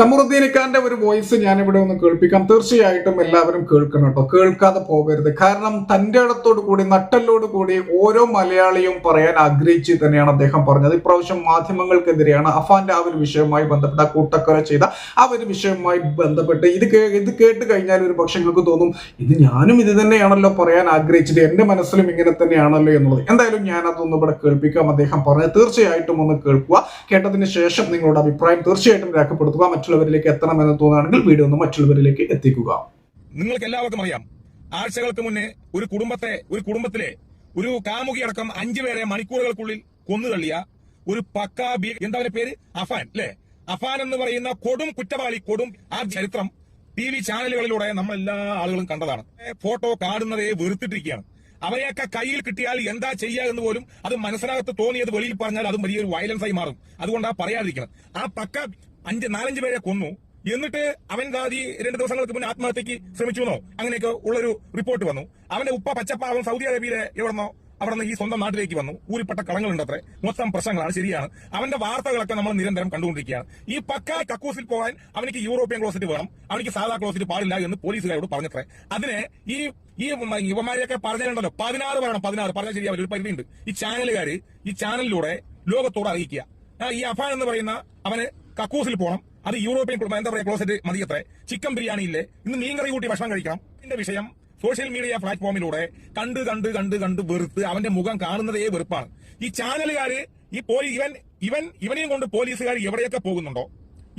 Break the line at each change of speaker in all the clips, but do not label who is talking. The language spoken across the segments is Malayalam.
കമറുദ്ദീൻ ഖാന്റെ ഒരു വോയിസ് ഞാൻ ഇവിടെ ഒന്ന് കേൾപ്പിക്കാം. തീർച്ചയായിട്ടും എല്ലാവരും കേൾക്കണം കേട്ടോ. കേൾക്കാതെ പോകരുത്. കാരണം തന്റെ ഇടത്തോടു കൂടി നട്ടലോട് കൂടി ഓരോ മലയാളിയും പറയാൻ ആഗ്രഹിച്ച് തന്നെയാണ് അദ്ദേഹം പറഞ്ഞത്. ഇപ്രാവശ്യം മാധ്യമങ്ങൾക്കെതിരെയാണ് അഫാന്റെ ആ ഒരു വിഷയവുമായി ബന്ധപ്പെട്ട കൂട്ടക്കൊല ചെയ്ത ആ ഒരു വിഷയവുമായി ബന്ധപ്പെട്ട് ഇത് ഇത് കേട്ട് കഴിഞ്ഞാൽ ഒരു പക്ഷെ നിങ്ങൾക്ക് തോന്നും ഇത് ഞാനും ഇത് തന്നെയാണല്ലോ പറയാൻ ആഗ്രഹിച്ചത്. എന്റെ മനസ്സിലും ഇങ്ങനെ തന്നെയാണല്ലോ എന്നുള്ളത്. എന്തായാലും ഞാൻ അതൊന്നും ഇവിടെ കേൾപ്പിക്കാം. അദ്ദേഹം പറഞ്ഞത് തീർച്ചയായിട്ടും ഒന്ന് കേൾക്കുക. കേട്ടതിന് ശേഷം നിങ്ങളുടെ അഭിപ്രായം തീർച്ചയായിട്ടും രേഖപ്പെടുത്തുക. മറ്റുള്ളവരിലേക്ക് എത്തണമെന്ന് തോന്നുകയാണെങ്കിൽ വീഡിയോ ഒന്ന് മറ്റുള്ളവരിലേക്ക് എത്തിക്കുക.
നിങ്ങൾക്ക് എല്ലാവർക്കും അറിയാം. ആഴ്ചകൾക്ക് മുന്നേ ഒരു കുടുംബത്തെ ഒരു കുടുംബത്തിലെ ഒരു കാമുകി അടക്കം അഞ്ചുപേരെ മണിക്കൂറുകൾക്കുള്ളിൽ കൊന്നുതള്ളിയ ഒരു പക്കാ ബി എന്താ പേര്? അഫാൻ അല്ലെ? അഫാൻ എന്ന് പറയുന്ന കൊടും കുറ്റവാളി കൊടും ആ ചരിത്രം ടി വി ചാനലുകളിലൂടെ നമ്മൾ എല്ലാ ആളുകളും കണ്ടതാണ്. ഫോട്ടോ കാണുന്നതേ വെറുത്തിട്ടിരിക്കുകയാണ്. അവരെയൊക്കെ കയ്യിൽ കിട്ടിയാൽ എന്താ ചെയ്യുക എന്ന് പോലും അത് മനസ്സിനകത്ത് തോന്നിയത് വെളിയിൽ പറഞ്ഞാൽ അതും വലിയൊരു വയലൻസ് ആയി മാറും. അതുകൊണ്ടാ പറയാതിരിക്കണം. ആ പക്ക അഞ്ച് നാലഞ്ച് പേരെ കൊന്നു. എന്നിട്ട് അവൻ ഗാന്ധി രണ്ട് ദിവസങ്ങൾക്ക് മുന്നേ ആത്മഹത്യക്ക് ശ്രമിച്ചു എന്നോ? അങ്ങനെയൊക്കെ ഉള്ളൊരു റിപ്പോർട്ട് വന്നു. അവന്റെ ഉപ്പ പച്ചപ്പ അവൻ സൗദി അറേബ്യയിലെ എവിടെന്നോ അവിടെ നിന്ന് ഈ സ്വന്തം നാട്ടിലേക്ക് വന്നു. ഊരിപ്പെട്ട കളങ്ങളുണ്ട് അത്രേ മൊത്തം പ്രശ്നങ്ങളാണ് ശരിയാണ്. അവന്റെ വാർത്തകളൊക്കെ നമ്മൾ നിരന്തരം കണ്ടുകൊണ്ടിരിക്കുകയാണ്. ഈ പക്ക കക്കൂസിൽ പോകാൻ അവനിക്ക് യൂറോപ്യൻ ക്ലോസറ്റ് വേണം. അവനിക്ക് സാധാ ക്ലോസറ്റ് പാടില്ല എന്ന് പോലീസുകാരോട് പറഞ്ഞത്രേ. അതിനെ ഈ ഈ യുവമാരെയൊക്കെ പറഞ്ഞിട്ടുണ്ടല്ലോ. പതിനാറ് പറയണം പതിനാറ്. പറഞ്ഞാൽ ശരിയാവില്ല ഒരു പരിധിയുണ്ട്. ഈ ചാനലുകാര് ഈ ചാനലിലൂടെ ലോകത്തോട് അറിയിക്കുക. ഈ അഫാൻ എന്ന് പറയുന്ന അവന് കക്കൂസിൽ പോകണം അത് യൂറോപ്യൻ കുടുംബം എന്താ പറയുക ക്ലോസറ്റ് മതിയത്രേ ചിക്കൻ ബിരിയാണി ഇല്ലേ? ഇന്ന് മീൻകറി കൂട്ടി ഭക്ഷണം കഴിക്കാം ഇതിന്റെ വിഷയം സോഷ്യൽ മീഡിയ പ്ലാറ്റ്ഫോമിലൂടെ കണ്ട് കണ്ട് കണ്ട് കണ്ട് വെറുത്ത് അവന്റെ മുഖം കാണുന്നതേ വെറുപ്പാണ്. ഈ ചാനലുകാര് ഈ പോലീസ് ഇവൻ ഇവൻ ഇവനെയും കൊണ്ട് പോലീസുകാർ എവിടെയൊക്കെ പോകുന്നുണ്ടോ?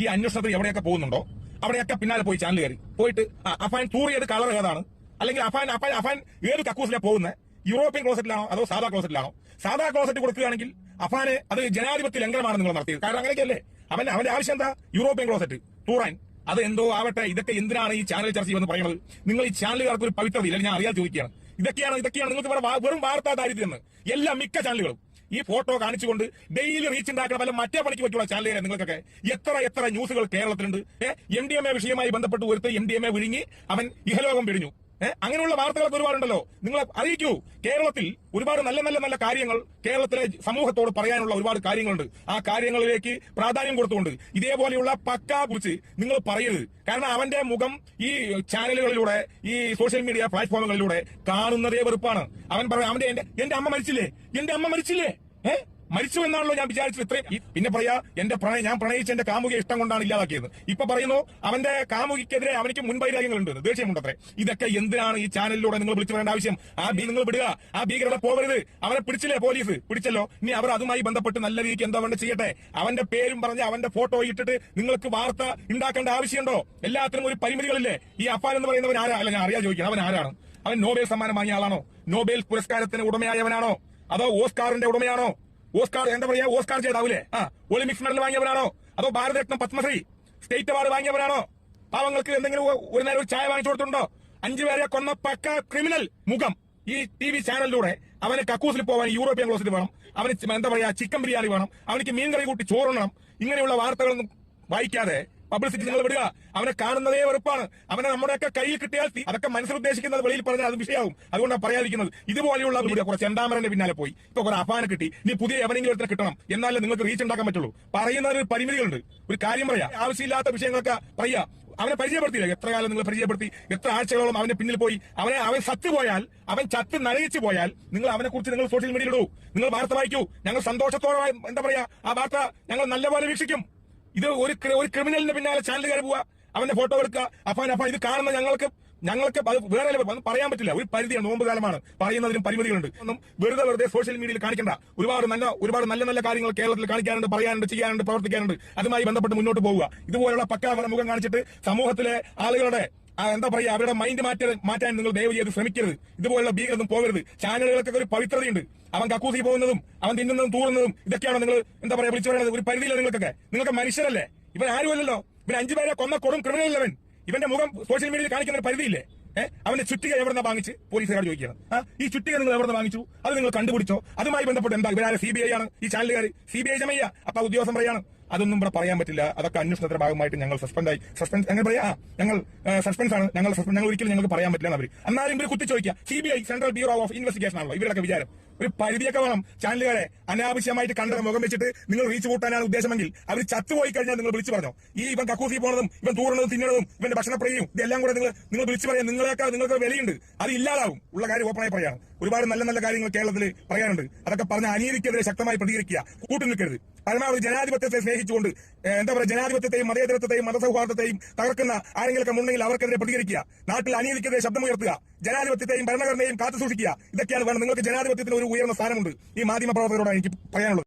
ഈ അന്വേഷണത്തിൽ എവിടെയൊക്കെ പോകുന്നുണ്ടോ? അവിടെയൊക്കെ പിന്നാലെ പോയി ചാനൽ കയറി പോയിട്ട് അഫാൻ തൂറിയത് കളർ ഏതാണ്? അല്ലെങ്കിൽ അഫാൻ അഫാൻ അഫാൻ ഏത് കക്കൂസിലാണ് പോകുന്നത് യൂറോപ്യൻ ക്ലോസറ്റിലാണോ അതോ സാധാ ക്ലോസറ്റിലാണോ സാധാ ക്ലോസറ്റ് കൊടുക്കുകയാണെങ്കിൽ അഫാനെ അത് ജനാധിപത്യ ലംഘനമാണ് നിങ്ങൾ നടത്തിയത്. കാരണം അങ്ങനെയൊക്കെയല്ലേ? അവൻ അവന്റെ ആവശ്യം എന്താ? യൂറോപ്യൻ ക്ലോസറ്റ് തൂറാൻ. അത് എന്തോ ആവട്ടെ ഇതൊക്കെ എന്തിനാണ് ഈ ചാനൽ ചർച്ച ചെയ്യുമെന്ന് പറയുന്നത്? നിങ്ങൾ ഈ ചാനലുകാർക്ക് ഒരു പവിത്രത ഇല്ല ഞാൻ അറിയാതെ ചോദിക്കുകയാണ്. ഇതൊക്കെയാണ് ഇതൊക്കെയാണ് നിങ്ങൾക്ക് ഇവിടെ വെറും വാർത്താ ദാരിദ്ര്യം എല്ലാ മിക്ക ചാനലുകളും ഈ ഫോട്ടോ കാണിച്ചുകൊണ്ട് ഡെയിലി റീച്ച് ഉണ്ടാക്കുന്ന പല മറ്റേ പണിക്ക് പറ്റുള്ള ചാനലുകാരെ നിങ്ങൾക്കൊക്കെ എത്ര എത്ര ന്യൂസുകൾ കേരളത്തിലുണ്ട്. എം ഡി എം എ വിഷയമായി ബന്ധപ്പെട്ട് ഒരുത്ത് എം ഡി എം എ വിഴുങ്ങി അവൻ ഇഹലോകം പിടിഞ്ഞു. ഏഹ് അങ്ങനെയുള്ള വാർത്തകളൊക്കെ ഒരുപാടുണ്ടല്ലോ. നിങ്ങൾ അറിയിക്കൂ. കേരളത്തിൽ ഒരുപാട് നല്ല നല്ല നല്ല കാര്യങ്ങൾ കേരളത്തിലെ സമൂഹത്തോട് പറയാനുള്ള ഒരുപാട് കാര്യങ്ങളുണ്ട്. ആ കാര്യങ്ങളിലേക്ക് പ്രാധാന്യം കൊടുത്തുകൊണ്ട് ഇതേപോലെയുള്ള പക്കാ കുറിച്ച് നിങ്ങൾ പറയരുത്. കാരണം അവന്റെ മുഖം ഈ ചാനലുകളിലൂടെ ഈ സോഷ്യൽ മീഡിയ പ്ലാറ്റ്ഫോമുകളിലൂടെ കാണുന്നതേ വെറുപ്പാണ്. അവൻ പറയാം അവന്റെ എന്റെ അമ്മ മരിച്ചില്ലേ? എന്റെ അമ്മ മരിച്ചില്ലേ? ഏഹ് മരിച്ചു എന്നാണല്ലോ ഞാൻ വിചാരിച്ചത് ഇത്രയും. പിന്നെ പറയാ എന്റെ പ്രണയ ഞാൻ പ്രണയിച്ച എന്റെ കാമുകിയെ ഇഷ്ടം കൊണ്ടാണ് ഇല്ലാതാക്കിയത്. ഇപ്പൊ പറയുന്നു അവന്റെ കാമുകിക്കെതിരെ അവനിക്ക് മുൻവൈരാഗ്യങ്ങളുണ്ട്. ദേഷ്യമുണ്ടത്രേ. ഇതൊക്കെ എന്തിനാണ് ഈ ചാനലിലൂടെ നിങ്ങൾ വിളിച്ചു പറയേണ്ട ആവശ്യം? ആ ബി നിങ്ങൾ വിടുക. ആ ഭീകരത പോകരുത്. അവനെ പിടിച്ചില്ലേ പോലീസ്? പിടിച്ചല്ലോ. ഇനി അവർ അതുമായി ബന്ധപ്പെട്ട് നല്ല രീതിക്ക് എന്താ വേണ്ട ചെയ്യട്ടെ. അവന്റെ പേരും പറഞ്ഞ് അവന്റെ ഫോട്ടോ ഇട്ടിട്ട് നിങ്ങൾക്ക് വാർത്ത ഉണ്ടാക്കേണ്ട ആവശ്യമുണ്ടോ? എല്ലാത്തിനും ഒരു പരിമിതികളില്ലേ? ഈ അഫാൻ എന്ന് പറയുന്നവൻ ആരാ? അല്ല ഞാൻ അറിയാൻ ചോദിക്കണം. അവൻ ആരാണ്? അവൻ നോബേൽ സമ്മാനം വാങ്ങിയ ആളാണോ? നോബേൽ പുരസ്കാരത്തിന് ഉടമയായവനാണോ? അതോ ഓസ്കാറിന്റെ ഉടമയാണോ? ഓസ്കാർ എന്താ പറയാ ഓസ്കാർ ചെയ്താവില്ലേ ആ ഒളിമ്പിക്സ് മെഡൽ വാങ്ങിയവരാണോ അതോ ഭാരതരത്നം പത്മശ്രീ സ്റ്റേറ്റ് അവാർഡ് വാങ്ങിയവരാണോ പാവങ്ങൾക്ക് എന്തെങ്കിലും ഒരു നേരം ഒരു ചായ വാങ്ങിച്ചു കൊടുത്തിട്ടുണ്ടോ? അഞ്ചു പേരെ കൊന്ന പക്ക ക്രിമിനൽ മുഖം ഈ ടി വി ചാനലിലൂടെ അവന് കക്കൂസിൽ പോവാൻ യൂറോപ്യൻ ക്ലോസിൽ വേണം. അവന് എന്താ പറയാ ചിക്കൻ ബിരിയാണി വേണം. അവനിക്ക് മീൻ കറി കൂട്ടി ചോറുണ്ണണം. ഇങ്ങനെയുള്ള വാർത്തകളൊന്നും വായിക്കാതെ പബ്ലിസിറ്റി നിങ്ങൾ വിടുക. അവനെ കാണുന്നതേ വെറുപ്പാണ്. അവനെ നമ്മുടെയൊക്കെ കയ്യിൽ കിട്ടിയാൽ അതൊക്കെ മനസ്സിൽ ഉദ്ദേശിക്കുന്നത് വെളിയിൽ പറഞ്ഞാൽ അത് വിഷയമാവും. അതുകൊണ്ടാണ് പറയാതിരിക്കുന്നത്. ഇതുപോലെയുള്ള വീഡിയോ കുറച്ച് എന്താമരന്റെ പിന്നാലെ പോയി. ഇപ്പൊ കുറെ അഫാനെ കിട്ടി. ഇനി പുതിയ എവനെങ്കിലും ഒരുത്തനെ കിട്ടണം. എന്നാലേ നിങ്ങൾക്ക് റീച്ച് ഉണ്ടാക്കാൻ പറ്റുള്ളൂ. പറയുന്ന ഒരു പരിമിതികളുണ്ട്. ഒരു കാര്യം പറയാ. ആവശ്യമില്ലാത്ത വിഷയങ്ങളൊക്കെ പറയാ അവനെ പരിചയപ്പെടുത്തിയില്ല. എത്ര കാലം നിങ്ങൾ പരിചയപ്പെടുത്തി? എത്ര ആഴ്ചകളോളം അവന്റെ പിന്നിൽ പോയി? അവനെ അവൻ സത്ത് പോയാൽ അവൻ ചത്ത് നരകിച്ചു പോയാൽ നിങ്ങൾ അവനെ കുറിച്ച് നിങ്ങൾ സോഷ്യൽ മീഡിയയിൽ ഇടൂ. നിങ്ങൾ വാർത്ത വായിക്കൂ. ഞങ്ങൾ സന്തോഷത്തോടെ എന്താ പറയാ? ആ വാർത്ത ഞങ്ങൾ നല്ലപോലെ വീക്ഷിക്കും. ഇത് ഒരു ഒരു ക്രിമിനലിന്റെ പിന്നാലെ ചാനൽ കയറി പോവുക അവന്റെ ഫോട്ടോ എടുക്കുക. അപ്പൊ അപ്പൊ ഇത് കാണുന്ന ഞങ്ങൾക്ക് ഞങ്ങൾക്ക് വേറെ പറയാൻ പറ്റില്ല. ഒരു പരിധിയാണ് നോമ്പ് കാലമാണ്. പറയുന്നതിനും പരിമിതികളുണ്ട്. ഒന്നും വെറുതെ വെറുതെ സോഷ്യൽ മീഡിയയിൽ കാണിക്കണ്ട. ഒരുപാട് നല്ല ഒരുപാട് നല്ല നല്ല കാര്യങ്ങൾ കേരളത്തിൽ കാണിക്കാനുണ്ട് പറയാനുണ്ട് ചെയ്യാനുണ്ട് പ്രവർത്തിക്കാനുണ്ട്. അതുമായി ബന്ധപ്പെട്ട് മുന്നോട്ട് പോവുക. ഇതുപോലുള്ള പക്കാ മുഖം കാണിച്ചിട്ട് സമൂഹത്തിലെ ആളുകളുടെ എന്താ പറയാ അവരുടെ മൈൻഡ് മാറ്റാൻ മാറ്റാൻ നിങ്ങൾ ദയവ് ചെയ്ത് ശ്രമിക്കരുത്. ഇതുപോലുള്ള ഭീകരതും പോകരുത്. ചാനലുകൾക്കൊക്കെ ഒരു പവിത്രതയുണ്ട്. അവൻ കക്കൂസി പോകുന്നതും അവൻ തിന്നുന്നതും തൂറുന്നതും ഇതൊക്കെയാണ് നിങ്ങൾ എന്താ പറയാ വിളിച്ചു പറയുന്നത് ഒരു പരിധിയില്ല നിങ്ങൾക്കൊക്കെ. നിങ്ങൾക്ക് മനുഷ്യരല്ലേ? ഇവൻ ആരുമല്ലല്ലോ? ഇവൻ അഞ്ചു പേരെ കൊന്ന കൊടും ക്രിമിനൽ അവൻ. ഇവന്റെ മുഖം സോഷ്യൽ മീഡിയയിൽ കാണിക്കുന്ന ഒരു പരിധിയില്ലേ? ഏഹ് അവന്റെ ചുറ്റിക എവിടെ വാങ്ങിച്ച്? പോലീസുകാർ ചോദിക്കുകയാണ്. ഈ ചുറ്റിക നിങ്ങൾ എവിടെ വാങ്ങിച്ചു? അത് നിങ്ങൾ കണ്ടുപിടിച്ചോ? അതുമായി ബന്ധപ്പെട്ട് എന്താ? ഇവരാരെ സി ബി ഐ ആണ്. ഈ ചാനലുകാർ സി ബി ഐ ജമയ്യ അപ്പൊ ഉദ്യോഗസ്ഥം പറയാണ് അതൊന്നും ഇവിടെ പറയാൻ പറ്റില്ല. അതൊക്കെ അന്വേഷണത്തിന്റെ ഭാഗമായിട്ട് ഞങ്ങൾ സസ്പെൻഡ് ആയി. സസ്പെൻസ് ഞങ്ങൾ പറയാ. ഞങ്ങൾ സസ്പെൻസ് ആണ്. ഞങ്ങൾ ഞങ്ങൾ ഒരിക്കലും ഞങ്ങൾക്ക് പറയാൻ പറ്റില്ല അവർ എന്നാലും ഇവർ കുത്തി ചോദിക്കുക C B I central bureau of investigation ആണല്ലോ. ഇവരുടെ വിചാരം. ഒരു പരിധിയൊക്കെ വേണം ചാനലുകാരെ അനാവശ്യമായിട്ട് കണ്ട മുഖം വെച്ചിട്ട് നിങ്ങൾ റീച്ച് കൂട്ടാനാണ് ഉദ്ദേശമെങ്കിൽ അവർ ചത്തുപോയി കഴിഞ്ഞാൽ നിങ്ങൾ വിളിച്ചു പറഞ്ഞോ. ഈ ഇവൻ കക്കൂസി പോണതും ഇവൻ തൂറുന്നതും തിന്നണതും ഇവന്റെ ഭക്ഷണപ്രിയയും ഇതെല്ലാം കൂടെ നിങ്ങൾ നിങ്ങൾ വിളിച്ചു പറയാം. നിങ്ങളെയൊക്കെ നിങ്ങൾക്ക് വിലയുണ്ട്. അത് ഇല്ലാതാവും. ഉള്ള കാര്യം ഓപ്പണായി പറയാണ് ഒരുപാട് നല്ല നല്ല കാര്യങ്ങൾ കേരളത്തിൽ പറയാനുണ്ട്. അതൊക്കെ പറഞ്ഞ അനീതിക്കെതിരെ ശക്തമായി പ്രതികരിക്കുക. കൂട്ടു നിൽക്കരുത് പരമാവധി ജനാധിപത്യത്തെ സ്നേഹിച്ചുകൊണ്ട് എന്താ പറയുക ജനാധിപത്യത്തെയും മതേതരത്വത്തെയും മതസൗഹാർദ്ദത്തെയും തകർക്കുന്ന ആരെങ്കിലൊക്കെ ഉണ്ടെങ്കിൽ അവർക്കെതിരെ പ്രതികരിക്കുക നാട്ടിൽ അനീതിക്കെതിരെ ശബ്ദമുയർത്തുക ജനാധിപത്യത്തെയും ഭരണഘടനയും കാത്തു സൂക്ഷിക്കുക ഇതൊക്കെയാണ് വേണം നിങ്ങൾക്ക് ജനാധിപത്യത്തിന് ഒരു ഉയർന്ന സ്ഥാനമുണ്ട്. ഈ മാധ്യമ പ്രവർത്തകരോടാണ് എനിക്ക് പറയാനുള്ളത്.